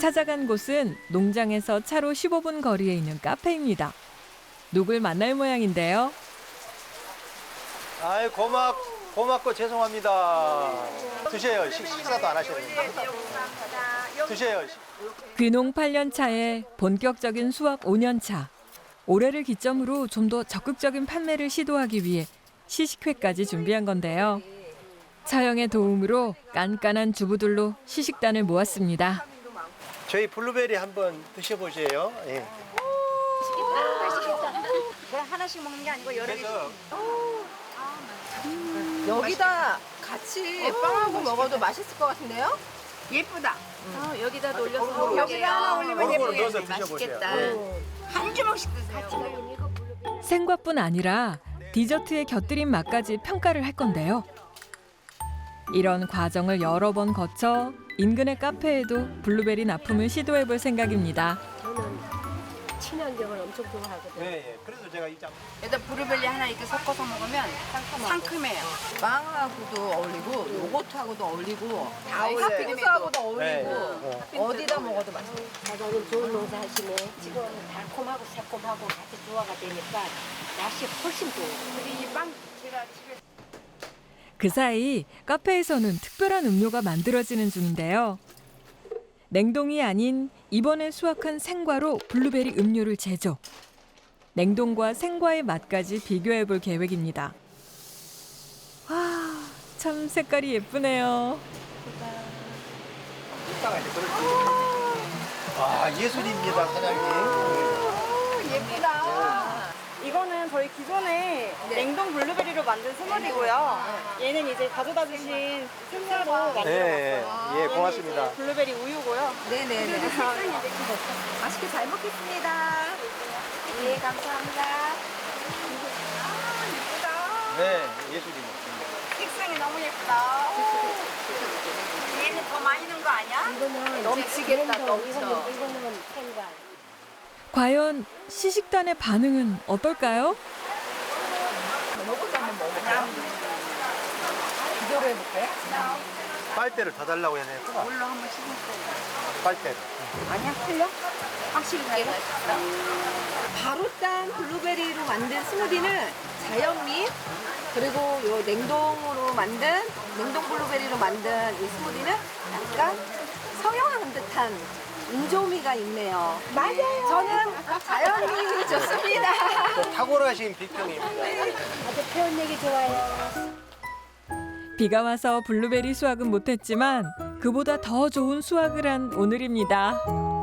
찾아간 곳은 농장에서 차로 15분 거리에 있는 카페입니다. 누굴 만날 모양인데요. 아이 고맙 고맙고 죄송합니다. 드세요. 식, 식사도 안 하셨는데. 드세요. 귀농 8년 차에 본격적인 수확 5년 차. 올해를 기점으로 좀 더 적극적인 판매를 시도하기 위해 시식회까지 준비한 건데요. 차영의 도움으로 깐깐한 주부들로 시식단을 모았습니다. 저희 블루베리 한번 드셔보세요. 예. 그냥 하나씩 먹는 게 아니고 여러 개. 그래서 여기다 같이 빵하고 먹어도 맛있을 것 같은데요? 예쁘다. 어, 여기다 올려서 골고루 여기다 하나 올리면 골고루 예쁘게 넣어서 드셔보세요. 맛있겠다. 네. 한 주먹씩 드세요. 생과뿐 아니라 디저트의 곁들인 맛까지 평가를 할 건데요. 이런 과정을 여러 번 거쳐 인근의 카페에도 블루베리 납품을 시도해 볼 생각입니다. 저는 친환경을 엄청 좋아하거든요. 예, 예. 그래서 제가 이장 여기다 브루벨리 하나 이렇게 섞어서 먹으면 상큼해요. 빵하고도 어울리고 요거트하고도 어울리고 다 어울려요. 핫피크스하고도 네. 어울리고 어. 어디다 먹어도 맛있어. 사장님 좋은 농사 하시네. 지금 달콤하고 새콤하고 같이 조화가 되니까 맛이 훨씬 좋아요. 이빵 제가 집에 그 사이 카페에서는 특별한 음료가 만들어지는 중인데요. 냉동이 아닌 이번에 수확한 생과로 블루베리 음료를 제조. 냉동과 생과의 맛까지 비교해 볼 계획입니다. 와, 참 색깔이 예쁘네요. 아 예술입니다, 사장님. 예쁘다. 기존에 냉동 블루베리로 만든 스무디고요. 얘는 이제 가져다 주신 생과로 만들어 예, 봤어요. 예, 얘는 고맙습니다. 이제 블루베리 우유고요. 네네네. 맛있게 잘 먹겠습니다. 네 감사합니다. 네, 예술입니다. 색상이 너무 예쁘다. 얘는 더 많이 넣은 거 아니야? 이거는 넘치겠다, 넘쳐. 이거는, 생과. 과연 시식단의 반응은 어떨까요? 비교를 해볼까요? 빨대를 더 달라고 해야 되겠구나. 물로 한번 씹어보세요. 빨대를. 아니야 틀려? 확실히 달라? 바로 딴 블루베리로 만든 스무디는 자연미 그리고 요 냉동으로 만든 냉동 블루베리로 만든 이 스무디는 약간 성형한 듯한 인조미가 있네요. 맞아요. 저는 자연미 좋습니다. 또 탁월하신 비평입니다. 아주 표현력이 좋아요. 비가 와서 블루베리 수확은 못했지만 그보다 더 좋은 수확을 한 오늘입니다.